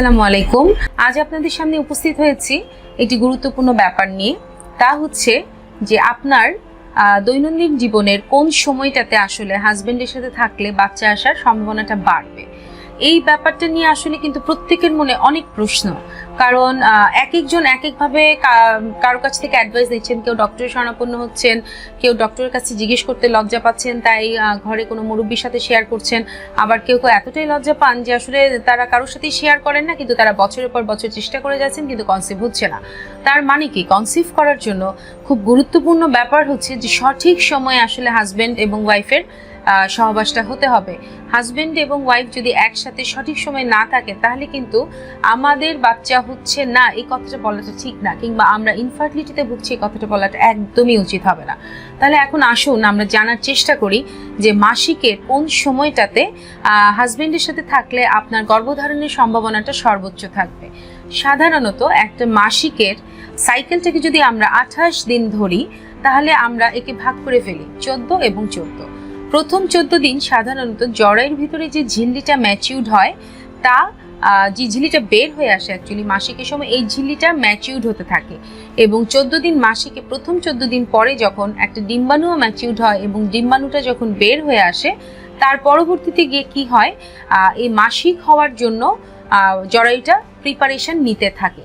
আসসালামু আলাইকুম। আজ আপনাদের সামনে উপস্থিত হয়েছি একটি গুরুত্বপূর্ণ ব্যাপার নিয়ে। তা হচ্ছে যে আপনার দৈনন্দিন জীবনের কোন সময়টাতে আসলে হাজবেন্ডের সাথে থাকলে বাচ্চা আসার সম্ভাবনাটা বাড়বে। এই ব্যাপারটা নিয়ে আসলে কিন্তু প্রত্যেকের মনে অনেক প্রশ্ন। কারণ এক একজন এক একভাবে কারও কাছ থেকে অ্যাডভাইস দিচ্ছেন কেউ ডক্টরের শরণাপন্ন হচ্ছেন, কেউ ডক্টরের কাছে জিজ্ঞেস করতে লজ্জা পাচ্ছেন, তাই ঘরে কোনো মুরব্বীর সাথে শেয়ার করছেন। আবার কেউ কেউ এতটাই লজ্জা পান যে আসলে তারা কারোর সাথেই শেয়ার করেন না, কিন্তু তারা বছরের পর বছর চেষ্টা করে যাচ্ছেন, কিন্তু কনসিভ হচ্ছে না। তার মানে কি? কনসিভ করার জন্য খুব গুরুত্বপূর্ণ ব্যাপার হচ্ছে যে সঠিক সময়ে আসলে হাজবেন্ড এবং ওয়াইফের সহবাসটা হতে হবে। হাজবেন্ড এবং ওয়াইফ যদি একসাথে সঠিক সময় না থাকে, তাহলে কিন্তু আমাদের বাচ্চা হচ্ছে না। এই কথাটা বলাটা ঠিক না, কিংবা আমরা ইনফার্টিলিটিতে ভুগছি, এই কথাটা বলাটা একদমই উচিত হবে না। তাহলে এখন আসুন, আমরা জানার চেষ্টা করি যে মাসিকের কোন সময়টাতে হাজবেন্ডের সাথে থাকলে আপনার গর্ভধারণের সম্ভাবনাটা সর্বোচ্চ থাকবে। সাধারণত একটা মাসিকের সাইকেলটাকে যদি আমরা আঠাশ দিন ধরি, তাহলে আমরা একে ভাগ করে ফেলি, চোদ্দ এবং চোদ্দ। প্রথম চোদ্দ দিন সাধারণত জরায়ের ভিতরে যে ঝিল্লিটা ম্যাচিউড হয়, তা যে ঝিল্লিটা বের হয়ে আসে অ্যাকচুয়ালি মাসিকের সময়, এই ঝিল্লিটা ম্যাচিউড হতে থাকে। এবং চোদ্দ দিন মাসিকে, প্রথম চোদ্দ দিন পরে যখন একটা ডিম্বাণুও ম্যাচিউড হয় এবং ডিম্বাণুটা যখন বের হয়ে আসে, তার পরবর্তীতে গিয়ে কি হয় এই মাসিক হওয়ার জন্য জরায়ুটা প্রিপারেশন নিতে থাকে।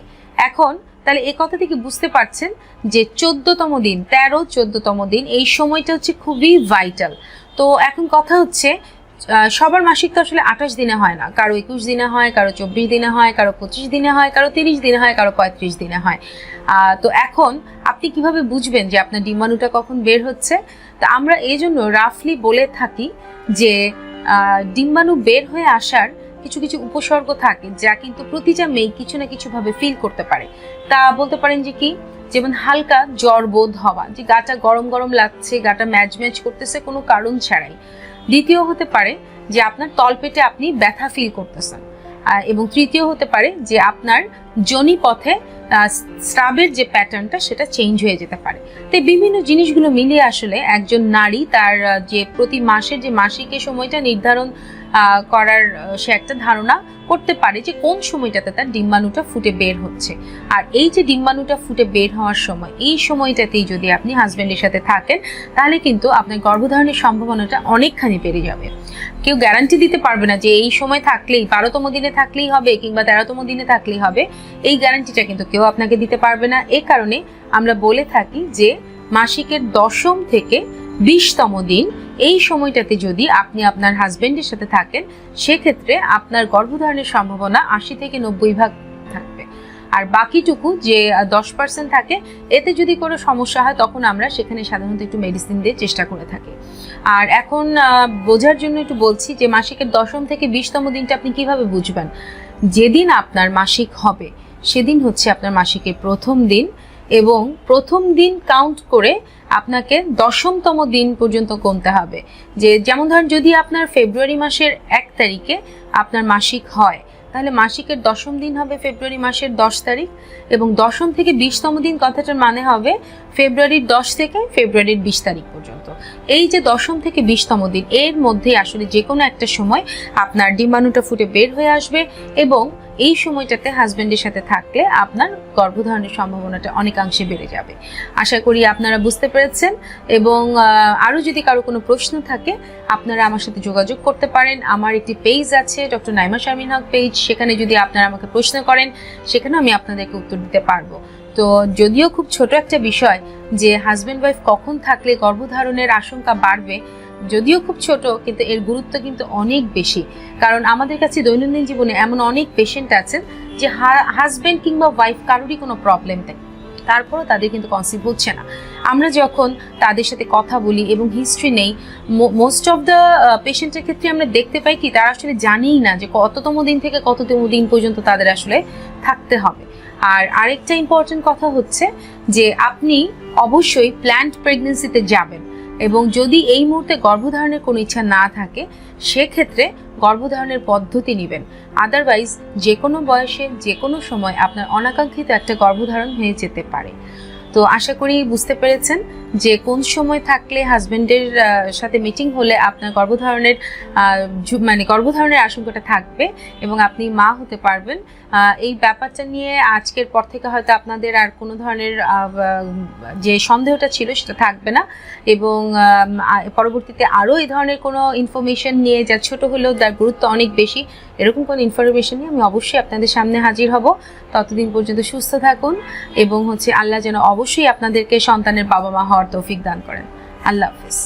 এখন, তাহলে এ কথা থেকে বুঝতে পারছেন যে চোদ্দতম দিন, তেরো চোদ্দতম দিন, এই সময়টা হচ্ছে খুবই ভাইটাল তো এখন কথা হচ্ছে সবার মাসিক তো আসলে আঠাশ দিনে হয় না। কারও একুশ দিনে হয়, কারও চব্বিশ দিনে হয়, কারও পঁচিশ দিনে হয়, কারও তিরিশ দিনে হয়, কারও পঁয়ত্রিশ দিনে হয়। তো এখন আপনি কীভাবে বুঝবেন যে আপনার ডিম্বাণুটা কখন বের হচ্ছে? তা আমরা এই জন্য রাফলি বলে থাকি যে ডিম্বাণু বের হয়ে আসার কিছু কিছু উপসর্গ থাকে যা কিন্তু প্রতিটা মেয়ে কিছু না কিছু ভাবে ফিল করতে পারে। তা বলতে পারেন যে কি? যেমন হালকা জ্বর বোধ হওয়া, যে গাটা গরম গরম লাগছে, গাটা ম্যাচ ম্যাচ করতেছে, কোনো কারণ ছাড়াই। দ্বিতীয় হতে পারে যে আপনার তলপেটে আপনি ব্যথা ফিল করতেছেন। এবং তৃতীয় হতে পারে যে আপনার জনি পথে স্রাবের যে প্যাটার্নটা সেটা চেঞ্জ হয়ে যেতে পারে। তো বিভিন্ন জিনিসগুলো মিলিয়ে আসলে একজন নারী তার যে প্রতি মাসের যে মাসিকের সময়টা নির্ধারণ করার সে একটা ধারণা করতে পারে যে কোন সময়টাতে তার ডিম্বাণুটা ফুটে বের হচ্ছে। আর এই যে ডিম্বাণুটা ফুটে বের হওয়ার সময়, এই সময়টাতেই যদি আপনি হাজব্যান্ডের সাথে থাকেন, তাহলে কিন্তু আপনার গর্ভধারণের সম্ভাবনাটা অনেকখানি বেড়ে যাবে। কেউ গ্যারান্টি দিতে পারবে না যে এই সময় থাকলেই, বারোতম দিনে থাকলেই হবে কিংবা তেরোতম দিনে থাকলেই হবে। এই গ্যারান্টিটা কিন্তু কেউ আপনাকে দিতে পারবে না। এ কারণে আমরা বলে থাকি যে, মাসিকের দশম থেকে বিশতম দিন, এই সময়টাতে যদি আপনি আপনার হাজবেন্ডের সাথে থাকেন, সেক্ষেত্রে আপনার গর্ভধারণের সম্ভাবনা আশি থেকে নব্বই ভাগ থাকবে। আর বাকিটুকু যে দশ পার্সেন্ট থাকে, এতে যদি কোনো সমস্যা হয়, তখন আমরা সেখানে সাধারণত একটু মেডিসিন দিয়ে চেষ্টা করে থাকি। আর এখন বোঝার জন্য একটু বলছি যে, মাসিকের দশম থেকে বিশতম দিনটা আপনি কীভাবে বুঝবেন? যেদিন আপনার মাসিক হবে, সেদিন হচ্ছে আপনার মাসিকের প্রথম দিন এবং প্রথম দিন কাউন্ট করে আপনাকে দশমতম দিন পর্যন্ত গুনতে হবে। যে, যেমন ধরেন যদি আপনার ফেব্রুয়ারি মাসের এক তারিখে আপনার মাসিক হয় তাহলে মাসিকের দশম দিন হবে ফেব্রুয়ারি মাসের দশ তারিখ এবং দশম থেকে বিশতম দিন কথাটার মানে হবে ফেব্রুয়ারির দশ থেকে ফেব্রুয়ারির বিশ তারিখ পর্যন্ত। এই যে দশম থেকে বিশতম দিন, এর মধ্যে আসলে যে কোনো একটা সময় আপনার ডিম্বাণুটা ফুটে বের হয়ে আসবে এবং এই সময়টাতে হাজবেন্ডের সাথে থাকলে আপনার গর্ভধারণের সম্ভাবনাটা অনেকাংশে বেড়ে যাবে। আশা করি আপনারা বুঝতে পেরেছেন এবং আরও যদি কারও কোনো প্রশ্ন থাকে, আপনারা আমার সাথে যোগাযোগ করতে পারেন। আমার একটি পেজ আছে ডক্টর নাইমা শারমিন হক পেজ সেখানে যদি আপনারা আমাকে প্রশ্ন করেন, সেখানেও আমি আপনাদেরকে উত্তর দিতে পারব। তো যদিও খুব ছোট একটা বিষয় যে হাজব্যান্ড ওয়াইফ কখন থাকলে গর্ভধারণের আশঙ্কা বাড়বে, যদিও খুব ছোট, কিন্তু এর গুরুত্ব কিন্তু অনেক বেশি। কারণ আমাদের কাছে দৈনন্দিন জীবনে এমন অনেক পেশেন্ট আছেন যে হাজব্যান্ড কিংবা ওয়াইফ কারোরই কোনো প্রবলেম নেই। তারপরও তাদের কিন্তু কনসিভ হচ্ছে না। আমরা যখন তাদের সাথে কথা বলি এবং হিস্ট্রি নেই মোস্ট অফ দ্য পেশেন্টের ক্ষেত্রে আমরা দেখতে পাই কি, তারা আসলে জানেই না যে কততম দিন থেকে কততম দিন পর্যন্ত তাদের আসলে থাকতে হবে। আর আরেকটা ইম্পর্টেন্ট কথা হচ্ছে যে আপনি অবশ্যই প্ল্যান্ট প্রেগনেন্সিতে যাবেন এবং যদি এই মুহূর্তে গর্ভধারণের কোনো ইচ্ছা না থাকে, সেক্ষেত্রে গর্ভধারণের পদ্ধতি নেবেন। আদারওয়াইজ যে কোনো বয়সে যে কোনো সময় আপনার অনাকাঙ্ক্ষিত একটা গর্ভধারণ হয়ে যেতে পারে। তো আশা করি বুঝতে পেরেছেন যে কোন সময় থাকলে হাজবেন্ডের সাথে মিটিং হলে আপনার গর্ভধারণের মানে গর্ভধারণের আশঙ্কাটা থাকবে এবং আপনি মা হতে পারবেন। এই ব্যাপারটা নিয়ে আজকের পর থেকে হয়তো আপনাদের আর কোনো ধরনের যে সন্দেহটা ছিল সেটা থাকবে না এবং পরবর্তীতে আরও এই ধরনের কোনো ইনফরমেশন নিয়ে যা ছোট হলেও তার গুরুত্ব অনেক বেশি, এরকম কোনো ইনফরমেশন নিয়ে আমি অবশ্যই আপনাদের সামনে হাজির হব। ততদিন পর্যন্ত সুস্থ থাকুন এবং হচ্ছে আল্লাহ যেন অবশ্যই আপনাদেরকে সন্তানের বাবা মা হওয়ার তৌফিক দান করেন। আল্লাহ হাফিজ।